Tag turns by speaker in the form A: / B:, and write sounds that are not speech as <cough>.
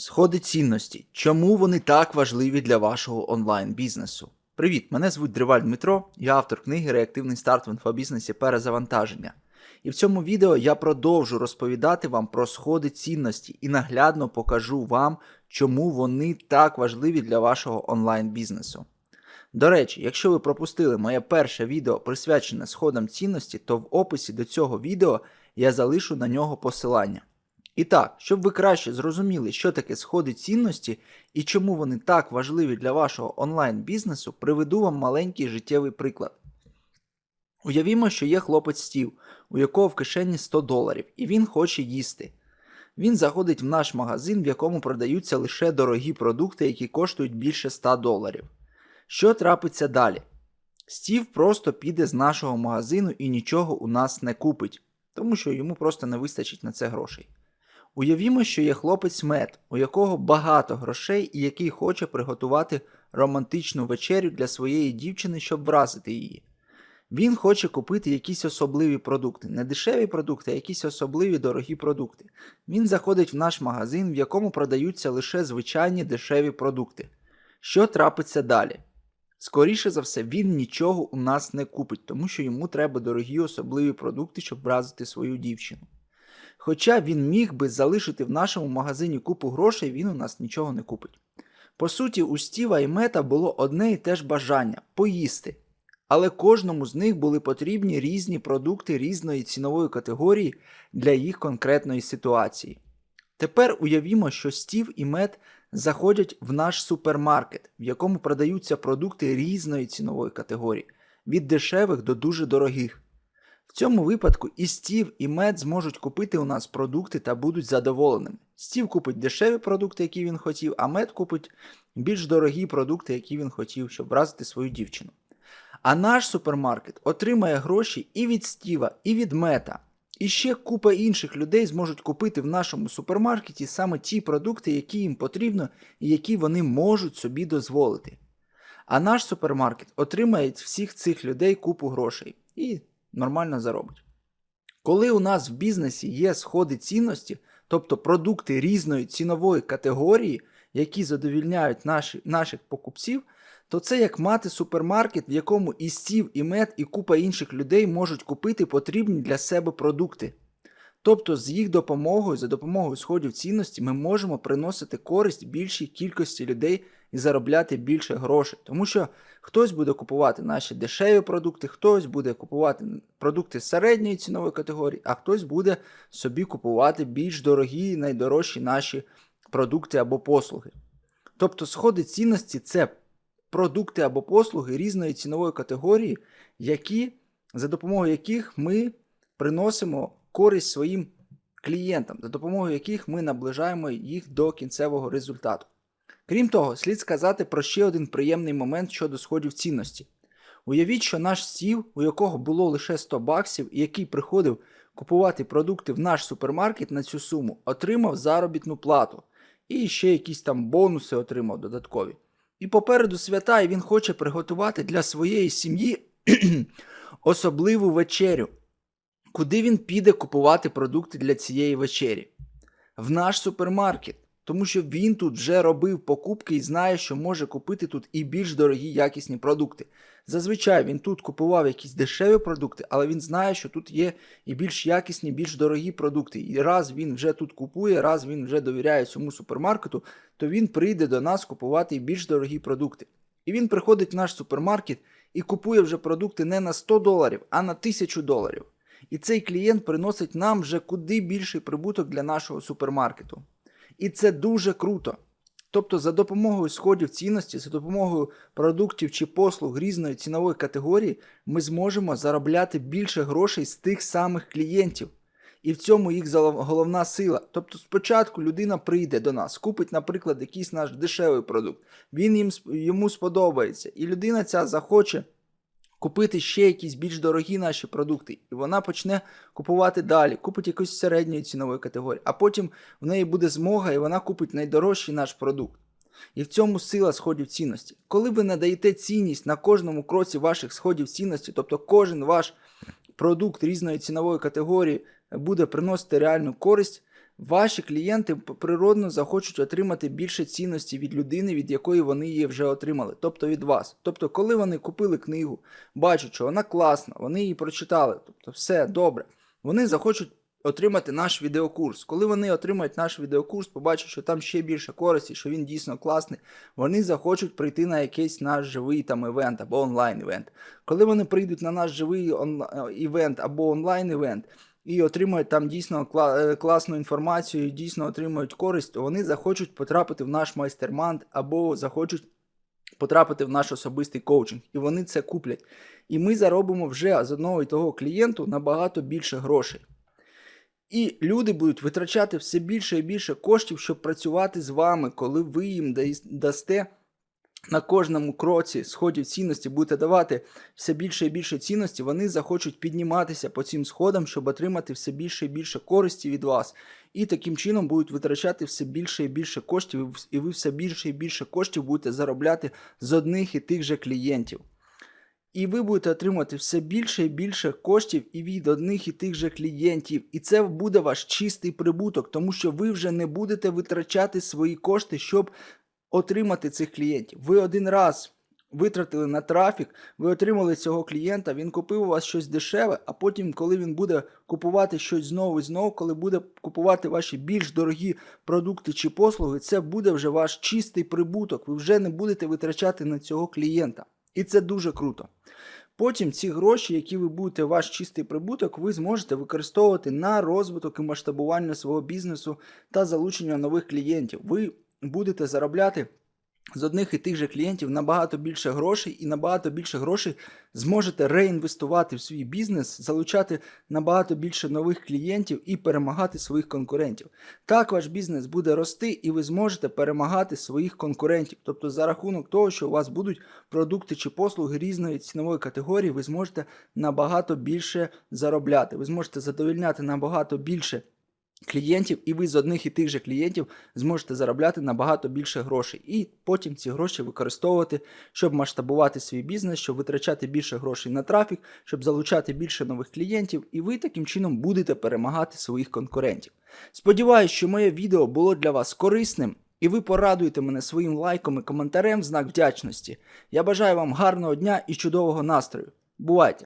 A: Сходи цінності. Чому вони так важливі для вашого онлайн-бізнесу? Привіт, мене звуть Дриваль Дмитро, я автор книги Реактивний старт в інфобізнесі Перезавантаження. І в цьому відео я продовжу розповідати вам про сходи цінності і наглядно покажу вам, чому вони так важливі для вашого онлайн-бізнесу. До речі, якщо ви пропустили моє перше відео присвячене сходам цінності, то в описі до цього відео я залишу на нього посилання. І так, щоб ви краще зрозуміли, що таке сходи цінності і чому вони так важливі для вашого онлайн-бізнесу, приведу вам маленький життєвий приклад. Уявімо, що є хлопець Стів, у якого в кишені 100 доларів, і він хоче їсти. Він заходить в наш магазин, в якому продаються лише дорогі продукти, які коштують більше 100 доларів. Що трапиться далі? Стів просто піде з нашого магазину і нічого у нас не купить, тому що йому просто не вистачить на це грошей. Уявімо, що є хлопець мед, у якого багато грошей і який хоче приготувати романтичну вечерю для своєї дівчини, щоб вразити її. Він хоче купити якісь особливі продукти, не дешеві продукти, а якісь особливі дорогі продукти. Він заходить в наш магазин, в якому продаються лише звичайні дешеві продукти. Що трапиться далі? Скоріше за все, він нічого у нас не купить, тому що йому треба дорогі особливі продукти, щоб вразити свою дівчину. Хоча він міг би залишити в нашому магазині купу грошей, він у нас нічого не купить. По суті, у Стіва і Мета було одне і те ж бажання поїсти. Але кожному з них були потрібні різні продукти різної цінової категорії для їх конкретної ситуації. Тепер уявімо, що Стів і Мет заходять в наш супермаркет, в якому продаються продукти різної цінової категорії, від дешевих до дуже дорогих. В цьому випадку і Стів, і Мед зможуть купити у нас продукти та будуть задоволеними. Стів купить дешеві продукти, які він хотів, а Мед купить більш дорогі продукти, які він хотів, щоб вразити свою дівчину. А наш супермаркет отримає гроші і від Стіва, і від Мета. І ще купа інших людей зможуть купити в нашому супермаркеті саме ті продукти, які їм потрібно і які вони можуть собі дозволити. А наш супермаркет отримає від всіх цих людей купу грошей і нормально заробить. Коли у нас в бізнесі є сходи цінності, тобто продукти різної цінової категорії, які задовільняють наші, наших покупців, то це як мати супермаркет, в якому і стів, і мед, і купа інших людей можуть купити потрібні для себе продукти. Тобто з їх допомогою, за допомогою сходів цінності, ми можемо приносити користь більшій кількості людей і заробляти більше грошей. Тому що хтось буде купувати наші дешеві продукти, хтось буде купувати продукти середньої цінової категорії, а хтось буде собі купувати більш дорогі найдорожчі наші продукти або послуги. Тобто сходи цінності це продукти або послуги різної цінової категорії, які, за допомогою яких ми приносимо користь своїм клієнтам, за допомогою яких ми наближаємо їх до кінцевого результату. Крім того, слід сказати про ще один приємний момент щодо сходів цінності. Уявіть, що наш стів, у якого було лише 100 баксів, і який приходив купувати продукти в наш супермаркет на цю суму, отримав заробітну плату і ще якісь там бонуси отримав додаткові. І попереду свята і він хоче приготувати для своєї сім'ї <clears throat> особливу вечерю. Куди він піде купувати продукти для цієї вечері? В наш супермаркет. Тому що він тут вже робив покупки і знає, що може купити тут і більш дорогі якісні продукти. Зазвичай він тут купував якісь дешеві продукти, але він знає, що тут є і більш якісні, більш дорогі продукти. І раз він вже тут купує, раз він вже довіряє цьому супермаркету, то він прийде до нас купувати і більш дорогі продукти. І він приходить в наш супермаркет і купує вже продукти не на 100 доларів, а на 1000 доларів. І цей клієнт приносить нам вже куди більший прибуток для нашого супермаркету. І це дуже круто. Тобто, за допомогою сходів цінності, за допомогою продуктів чи послуг різної цінової категорії, ми зможемо заробляти більше грошей з тих самих клієнтів. І в цьому їх головна сила. Тобто, спочатку людина прийде до нас, купить, наприклад, якийсь наш дешевий продукт, він їм, йому сподобається, і людина ця захоче купити ще якісь більш дорогі наші продукти, і вона почне купувати далі, купить якусь середньої цінової категорії, а потім в неї буде змога і вона купить найдорожчий наш продукт. І в цьому сила сходів цінності. Коли ви надаєте цінність на кожному кроці ваших сходів цінності, тобто кожен ваш продукт різної цінової категорії буде приносити реальну користь, Ваші клієнти природно захочуть отримати більше цінності від людини, від якої вони її вже отримали, тобто від вас. Тобто, коли вони купили книгу, бачать, що вона класна, вони її прочитали, тобто все добре. Вони захочуть отримати наш відеокурс. Коли вони отримають наш відеокурс, побачать, що там ще більше користі, що він дійсно класний, вони захочуть прийти на якийсь наш живий там івент або онлайн-івент. Коли вони прийдуть на наш живий он... е, івент або онлайн-івент і отримають там дійсно е, класну інформацію, дійсно отримають користь, то вони захочуть потрапити в наш майстерманд або захочуть потрапити в наш особистий коучинг, і вони це куплять. І ми заробимо вже з одного і того клієнту набагато більше грошей. І люди будуть витрачати все більше і більше коштів, щоб працювати з вами, коли ви їм дасте на кожному кроці сходів цінності, будете давати все більше і більше цінності, вони захочуть підніматися по цим сходам, щоб отримати все більше і більше користі від вас. І таким чином будуть витрачати все більше і більше коштів, і ви все більше і більше коштів будете заробляти з одних і тих же клієнтів. І ви будете отримувати все більше і більше коштів і від одних і тих же клієнтів. І це буде ваш чистий прибуток, тому що ви вже не будете витрачати свої кошти, щоб отримати цих клієнтів. Ви один раз витратили на трафік, ви отримали цього клієнта, він купив у вас щось дешеве, а потім, коли він буде купувати щось знову і знову, коли буде купувати ваші більш дорогі продукти чи послуги, це буде вже ваш чистий прибуток. Ви вже не будете витрачати на цього клієнта. І це дуже круто. Потім ці гроші, які ви будете ваш чистий прибуток, ви зможете використовувати на розвиток і масштабування свого бізнесу та залучення нових клієнтів. Ви будете заробляти з одних і тих же клієнтів набагато більше грошей, і набагато більше грошей зможете реінвестувати в свій бізнес, залучати набагато більше нових клієнтів і перемагати своїх конкурентів. Так ваш бізнес буде рости, і ви зможете перемагати своїх конкурентів. Тобто, за рахунок того, що у вас будуть продукти чи послуги різної цінової категорії, ви зможете набагато більше заробляти. Ви зможете задовольняти набагато більше клієнтів, і ви з одних і тих же клієнтів зможете заробляти набагато більше грошей. І потім ці гроші використовувати, щоб масштабувати свій бізнес, щоб витрачати більше грошей на трафік, щоб залучати більше нових клієнтів, і ви таким чином будете перемагати своїх конкурентів. Сподіваюсь, що моє відео було для вас корисним. І ви порадуєте мене своїм лайком і коментарем в знак вдячності. Я бажаю вам гарного дня і чудового настрою. Бувайте!